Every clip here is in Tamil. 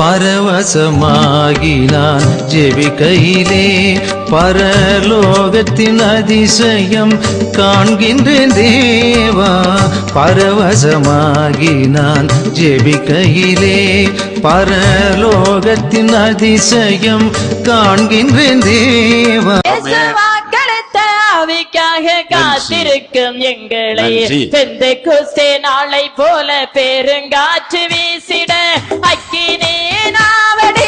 பரவசமாகி நான் ஜெபிக்கையிலே பரலோகத்தின் அதிசயம் காண்கின்றேன் தேவா. பரவசமாகி நான் ஜெபிக்கையிலே பரலோகத்தின் அதிசயம் காண்கின்றேன் தேவா. ஆவிக்காக காத்திருக்கும் எங்களை. பெந்தை குஸ்தே நாளை போல பெருங்காற்று வீசிட. அக்கினே சேனாவடி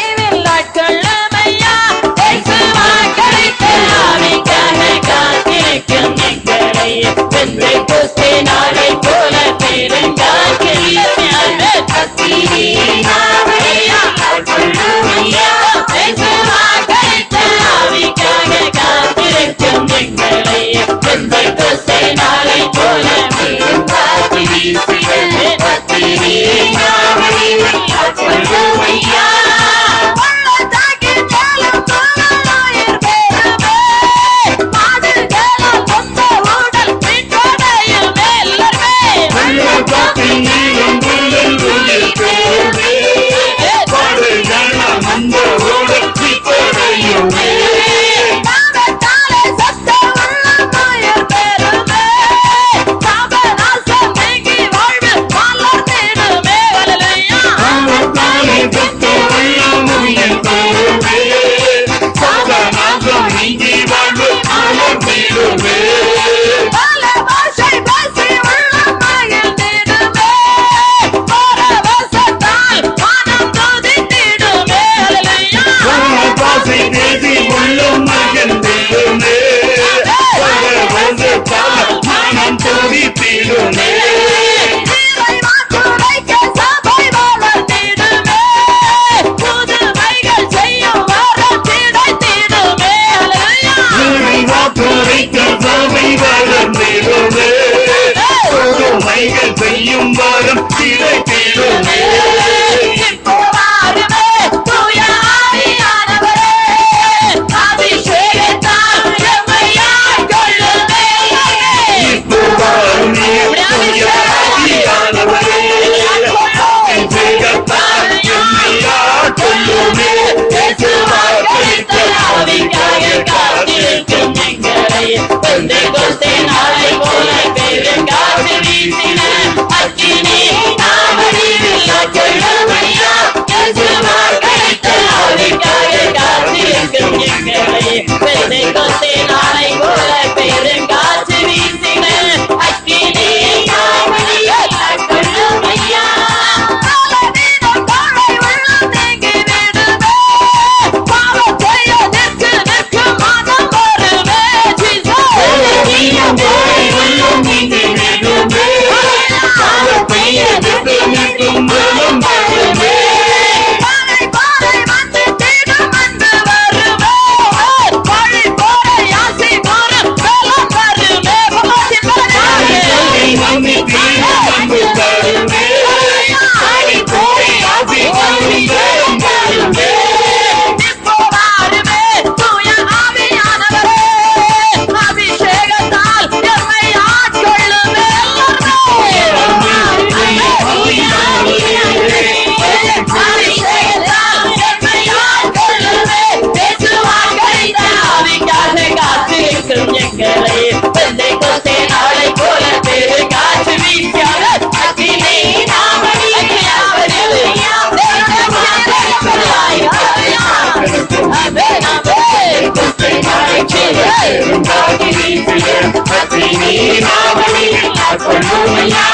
yeah.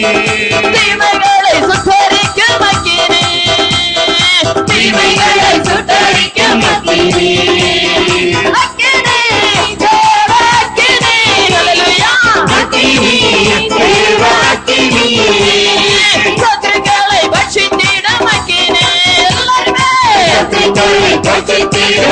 தீமைகளை சுட்டரிக்க மக்கினே. தீமைகளை சுட்டரிக்க மக்கினே. சத்துக்களை பட்சி தீட மக்கினே. எல்லாருமே. சத்துக்களை பட்சி தீட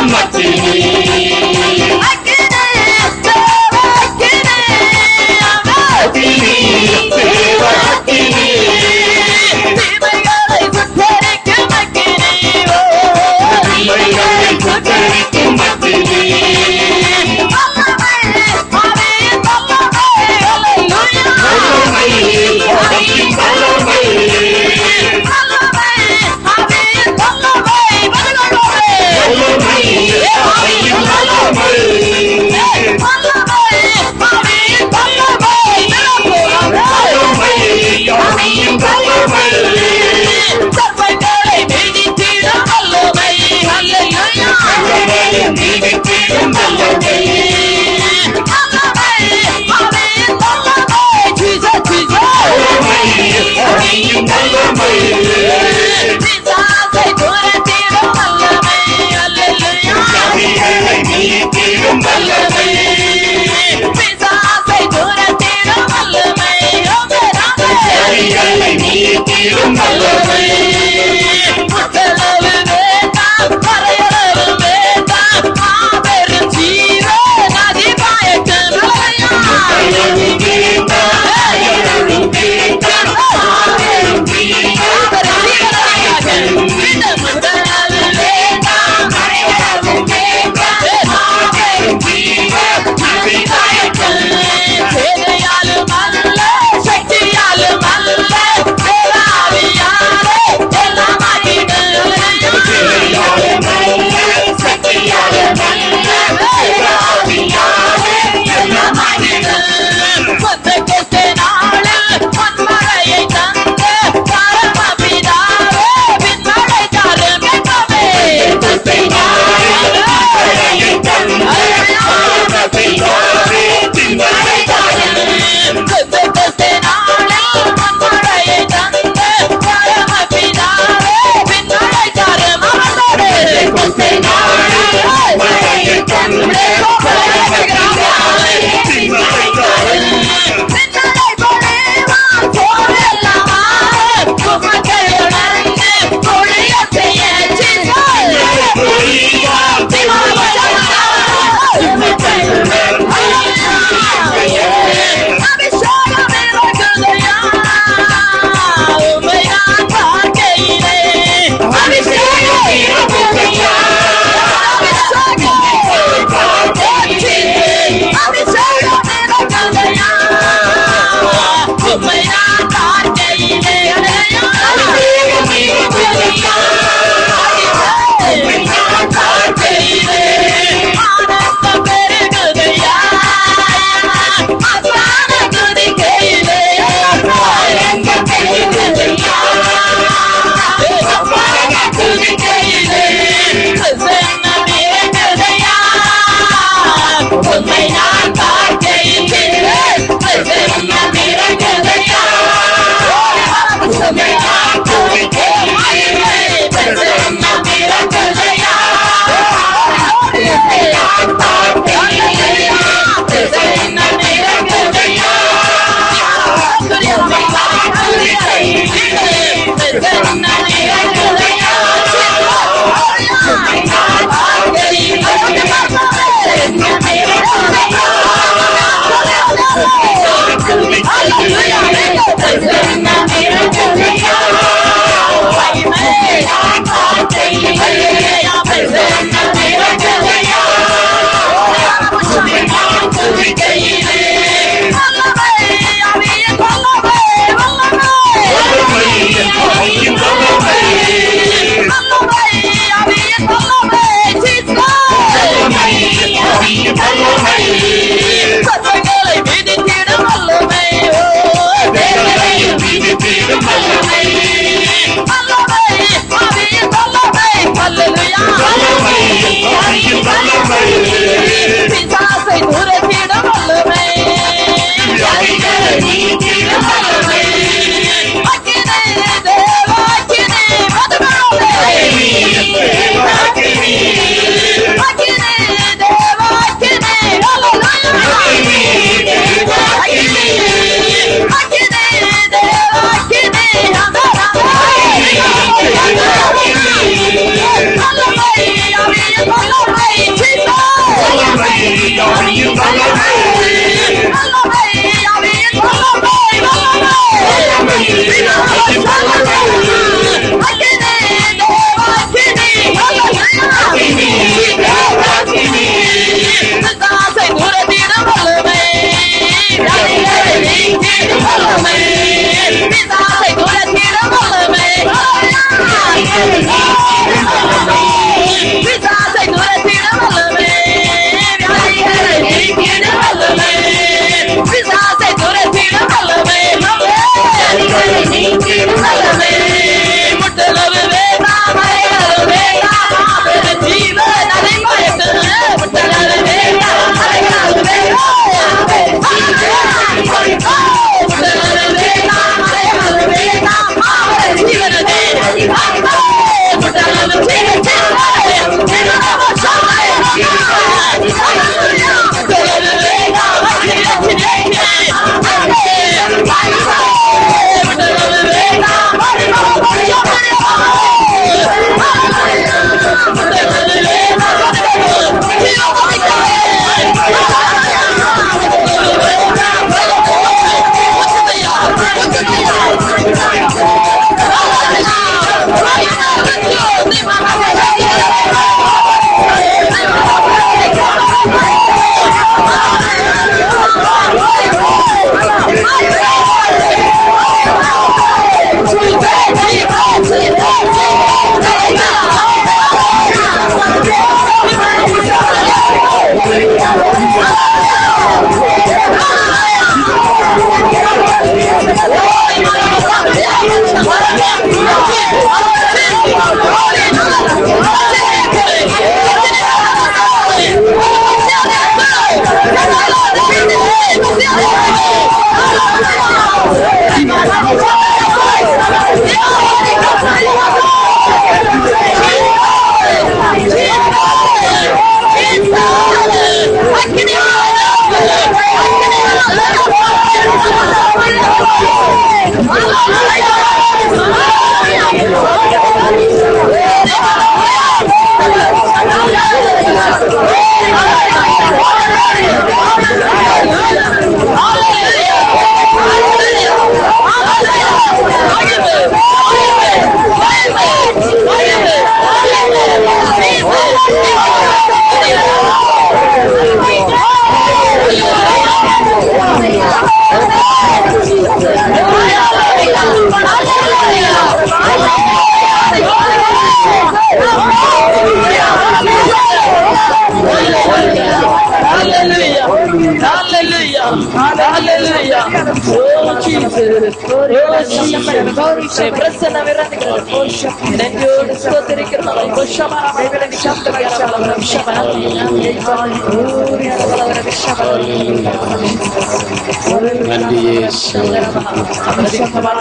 நன்றியே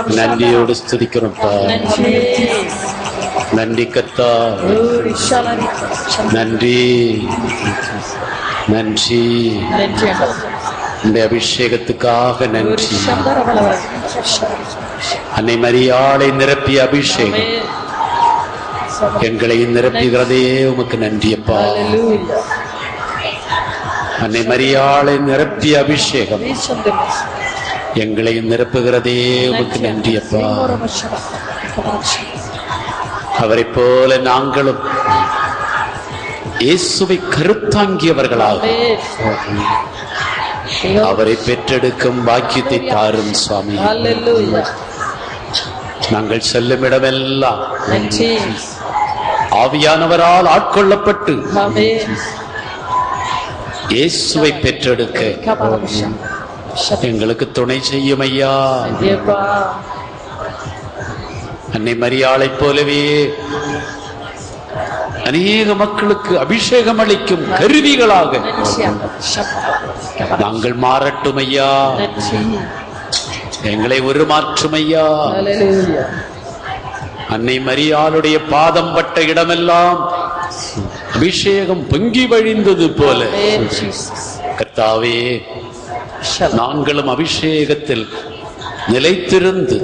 நன்றியோடு ஸ்துதிக்கிறோம்ப்பா நன்றி கத்தா. நன்றி. நன்றி. இந்த அபிஷேகத்துக்காக நன்றி. அன்னை மரியாளை நிரப்பிய அபிஷேகம். எங்களை நிரப்புகிறதே உமக்கு நன்றியப்பா அன்னை மரியாளை நிரப்பிய அபிஷேகம். எங்களையும் நிரப்புகிறதே உமக்கு நன்றியப்பா. அவரை போல நாங்களும் இயேசுவை கருத்தாங்கியவர்களாக. அவரை பெற்றெடுக்கும் பாக்கியத்தை தாரும் சுவாமி. நாங்கள் செல்லும் இடமெல்லாம் ஆவியானவரால் ஆட்கொள்ளப்பட்டு இயேசுவை பெற்றெடுக்க. எங்களுக்கு துணை செய்யும் ஐயா. அன்னை மரியாளைப் போலவே அநேக மக்களுக்கு அபிஷேகம் அளிக்கும் கருவிகளாக. நாங்கள் மாறட்டும் ஐயா. எங்களை உருமாற்றும் ஐயா Hallelujah. அன்னை மரியாளுடைய பாதம் பட்ட இடமெல்லாம் அபிஷேகம் பொங்கி வழிந்தது போல. கர்த்தாவே. நாங்களும் அபிஷேகத்தில் நிலைத்திருந்து.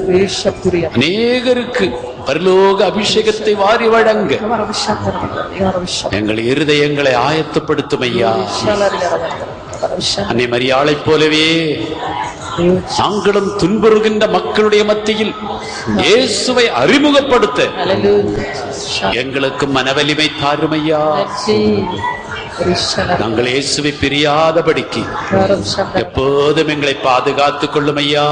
அநேகருக்கு பரலோக அபிஷேகத்தை வாரி வழங்க. எங்கள் இருதயங்களை ஆயத்தப்படுத்தும் ஐயா. அன்னை மரியாளைப் போலவே நாங்களும் துன்புறுகின்ற மக்களுடைய மத்தியில் இயேசுவை அறிமுகப்படுத்த. எங்களுக்கு மனவலிமை தாரும் ஐயா நாங்கள் இயேசுவை பிரியாதபடிக்கு எப்போதும் எங்களை பாதுகாத்துக் கொள்ளும் ஐயா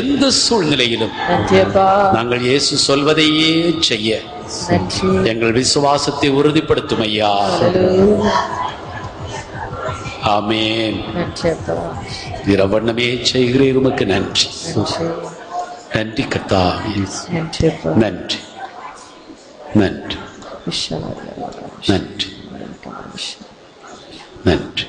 எந்த சூழ்நிலையிலும் நாங்கள் இயேசு சொல்வதையே செய்ய எங்கள் விசுவாசத்தை உறுதிப்படுத்தும் ஐயா ஆமேன் இரவண்ணமே செய்கிறேன் உமக்கு நன்றி நன்றி கர்த்தாவே நன்றி நன்றி நன்றி நன்றி